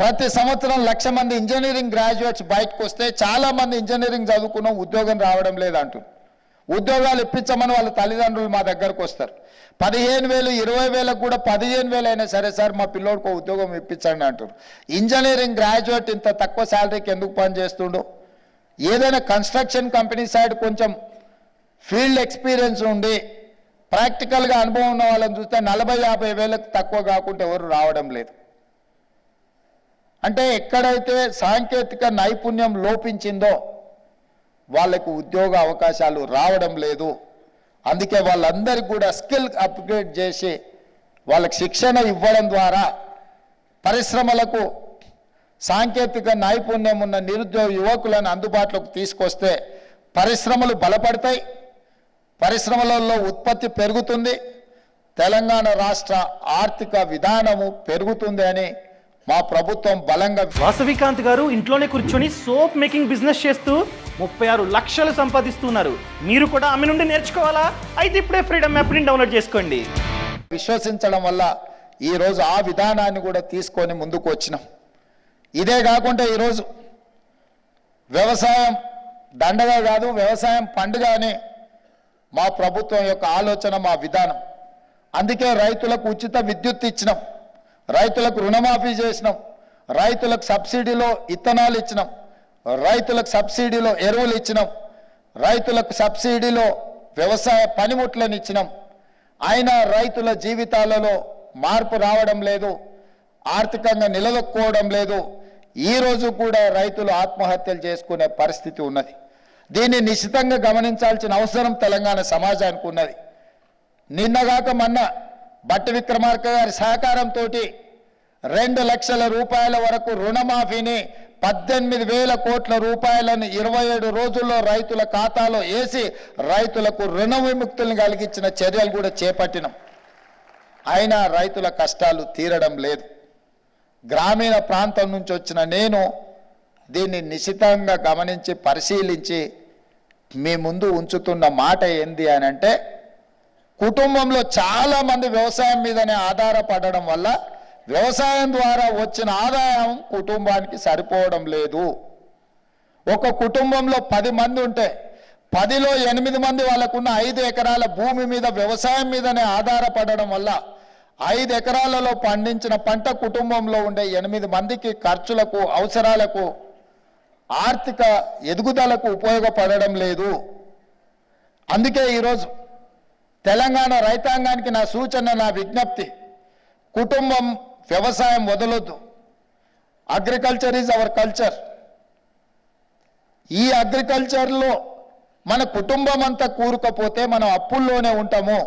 ప్రతి సంవత్సరం లక్ష మంది ఇంజనీరింగ్ గ్రాడ్యుయేట్స్ బయటకు వస్తే చాలా మంది ఇంజనీరింగ్ చదువుకున్న ఉద్యోగం రావడం లేదంటు ఉద్యోగాలు ఇప్పించమని వాళ్ళ తల్లిదండ్రులు మా దగ్గరకు వస్తారు. పదిహేను వేలు ఇరవై వేలకు కూడా పదిహేను వేలు అయినా సరే సార్ మా పిల్లోడికి ఉద్యోగం ఇప్పించండి అంటారు ఇంజనీరింగ్ గ్రాడ్యుయేట్ ఇంత తక్కువ శాలరీకి ఎందుకు పని చేస్తుండో ఏదైనా కన్స్ట్రక్షన్ కంపెనీ సైడ్ కొంచెం ఫీల్డ్ ఎక్స్పీరియన్స్ ఉండి ప్రాక్టికల్గా అనుభవం ఉన్న వాళ్ళని చూస్తే నలభై యాభై వేలకు తక్కువ కాకుండా ఎవరు రావడం లేదు. అంటే ఎక్కడైతే సాంకేతిక నైపుణ్యం లోపించిందో వాళ్ళకు ఉద్యోగ అవకాశాలు రావడం లేదు. అందుకే వాళ్ళందరికీ కూడా స్కిల్ అప్గ్రేడ్ చేసి వాళ్ళకి శిక్షణ ఇవ్వడం ద్వారా పరిశ్రమలకు సాంకేతిక నైపుణ్యం ఉన్న నిరుద్యోగ యువకులను అందుబాటులోకి తీసుకొస్తే పరిశ్రమలు బలపడతాయి. పరిశ్రమలలో ఉత్పత్తి పెరుగుతుంది. తెలంగాణ రాష్ట్ర ఆర్థిక విధానము పెరుగుతుంది అని మా ప్రభుత్వం బలంగా వాసవికాంత్ గారు ఇంట్లోనే కూర్చొని సోప్ మేకింగ్ బిజినెస్ చేస్తూ ముప్పై ఆరు లక్షలు సంపాదిస్తున్నారు. మీరు కూడా ఆమె నుండి నేర్చుకోవాలా? అయితే ఇప్పుడే ఫ్రీడమ్ యాప్ని డౌన్లోడ్ చేసుకోండి. విశ్వసించడం వల్ల ఈరోజు ఆ విధానాన్ని కూడా తీసుకొని ముందుకు వచ్చినాం. ఇదే కాకుండా ఈరోజు వ్యవసాయం దండగా కాదు వ్యవసాయం పండుగ అని మా ప్రభుత్వం యొక్క ఆలోచన మా విధానం. అందుకే రైతులకు ఉచిత విద్యుత్ ఇచ్చినాం. రైతులకు రుణమాఫీ చేసినాం. రైతులకు సబ్సిడీలో ఇత్తనాలు ఇచ్చినాం. రైతులకు సబ్సిడీలో ఎరువులు ఇచ్చినాం. రైతులకు సబ్సిడీలో వ్యవసాయ పనిముట్లను ఇచ్చినాం. అయినా రైతుల జీవితాలలో మార్పు రావడం లేదు. ఆర్థికంగా నిలదొక్కుకోవడం లేదు. ఈ రోజు కూడా రైతులు ఆత్మహత్యలు చేసుకునే పరిస్థితి ఉన్నది. దీన్ని నిశ్చితంగా గమనించాల్సిన అవసరం తెలంగాణ సమాజానికి ఉన్నది. నిన్నగాక మొన్న బట్టి విక్రమార్క గారి సహకారంతో రెండు లక్షల రూపాయల వరకు రుణమాఫీని పద్దెనిమిది వేల కోట్ల రూపాయలను ఇరవై ఏడు రోజుల్లో రైతుల ఖాతాలో వేసి రైతులకు రుణ విముక్తులను కలిగించిన చర్యలు కూడా చేపట్టినాం. అయినా రైతుల కష్టాలు తీరడం లేదు. గ్రామీణ ప్రాంతం నుంచి వచ్చిన నేను దీన్ని నిశితంగా గమనించి పరిశీలించి మీ ముందు ఉంచుతున్న మాట ఏంది అని అంటే కుటుంబంలో చాలామంది వ్యవసాయం మీదనే ఆధారపడడం వల్ల వ్యవసాయం ద్వారా వచ్చిన ఆదాయం కుటుంబానికి సరిపోవడం లేదు. ఒక కుటుంబంలో పది మంది ఉంటే పదిలో ఎనిమిది మంది వాళ్ళకున్న ఐదు ఎకరాల భూమి మీద వ్యవసాయం మీదనే ఆధారపడడం వల్ల ఐదు ఎకరాలలో పండించిన పంట కుటుంబంలో ఉండే ఎనిమిది మందికి ఖర్చులకు అవసరాలకు ఆర్థిక ఎదుగుదలకు ఉపయోగపడడం లేదు. అందుకే ఈరోజు తెలంగాణ రైతాంగానికి నా సూచన నా విజ్ఞప్తి కుటుంబం వ్యవసాయం వదలొద్దు. అగ్రికల్చర్ ఈజ్ అవర్ కల్చర్ ఈ అగ్రికల్చర్లో మన కుటుంబం అంతా కూరుకపోతే మనం అప్పుల్లోనే ఉంటాము.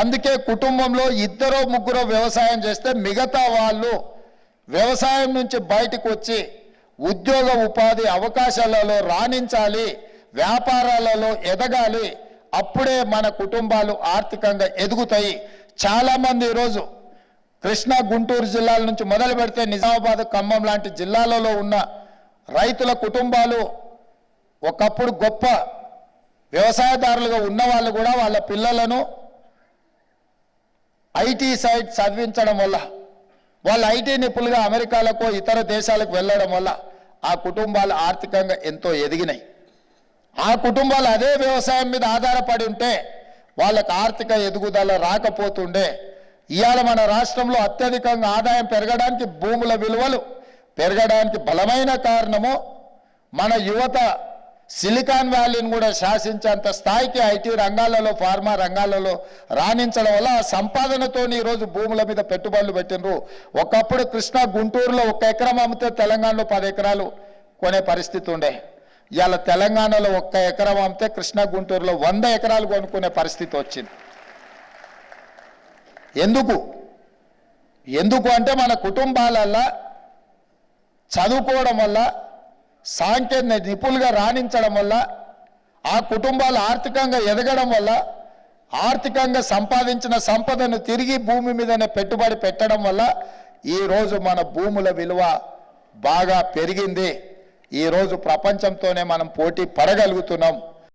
అందుకే కుటుంబంలో ఇద్దరో ముగ్గురో వ్యవసాయం చేస్తే మిగతా వాళ్ళు వ్యవసాయం నుంచి బయటకు వచ్చి ఉద్యోగ ఉపాధి అవకాశాలలో రాణించాలి వ్యాపారాలలో ఎదగాలి. అప్పుడే మన కుటుంబాలు ఆర్థికంగా ఎదుగుతాయి. చాలామంది ఈరోజు కృష్ణా గుంటూరు జిల్లాల నుంచి మొదలు పెడితే నిజామాబాద్ ఖమ్మం లాంటి జిల్లాలలో ఉన్న రైతుల కుటుంబాలు ఒకప్పుడు గొప్ప వ్యవసాయదారులుగా ఉన్న వాళ్ళు కూడా వాళ్ళ పిల్లలను ఐటీ సైడ్ చదివించడం వల్ల వాళ్ళు ఐటీ నిపుణులుగా అమెరికాలకు ఇతర దేశాలకు వెళ్ళడం వల్ల ఆ కుటుంబాలు ఆర్థికంగా ఎంతో ఎదిగినాయి. ఆ కుటుంబాలు అదే వ్యవసాయం మీద ఆధారపడి ఉంటే వాళ్ళకు ఆర్థిక ఎదుగుదల రాకపోతుండే ఇవాళ మన రాష్ట్రంలో అత్యధికంగా ఆదాయం పెరగడానికి భూముల విలువలు పెరగడానికి బలమైన కారణము మన యువత సిలికాన్ వ్యాలీని కూడా శాసించేంత స్థాయికి ఐటీ రంగాలలో ఫార్మా రంగాలలో రాణించడం వల్ల ఆ సంపాదనతో ఈరోజు భూముల మీద పెట్టుబడులు పెట్టినరు ఒకప్పుడు కృష్ణా గుంటూరులో ఒక ఎకరం అమ్మితే తెలంగాణలో పది ఎకరాలు కొనే పరిస్థితి ఉండే. ఇవాళ తెలంగాణలో ఒక్క ఎకరం అమ్మితే కృష్ణా గుంటూరులో వంద ఎకరాలు కొనుక్కునే పరిస్థితి వచ్చింది. ఎందుకు? ఎందుకు అంటే మన కుటుంబాలల్లో చదువుకోవడం వల్ల సాంకేతిక నిపుణులుగా రాణించడం వల్ల ఆ కుటుంబాలు ఆర్థికంగా ఎదగడం వల్ల ఆర్థికంగా సంపాదించిన సంపదను తిరిగి భూమి మీదనే పెట్టుబడి పెట్టడం వల్ల ఈరోజు మన భూముల విలువ బాగా పెరిగింది. ఈరోజు ప్రపంచంతోనే మనం పోటీ పడగలుగుతున్నాం.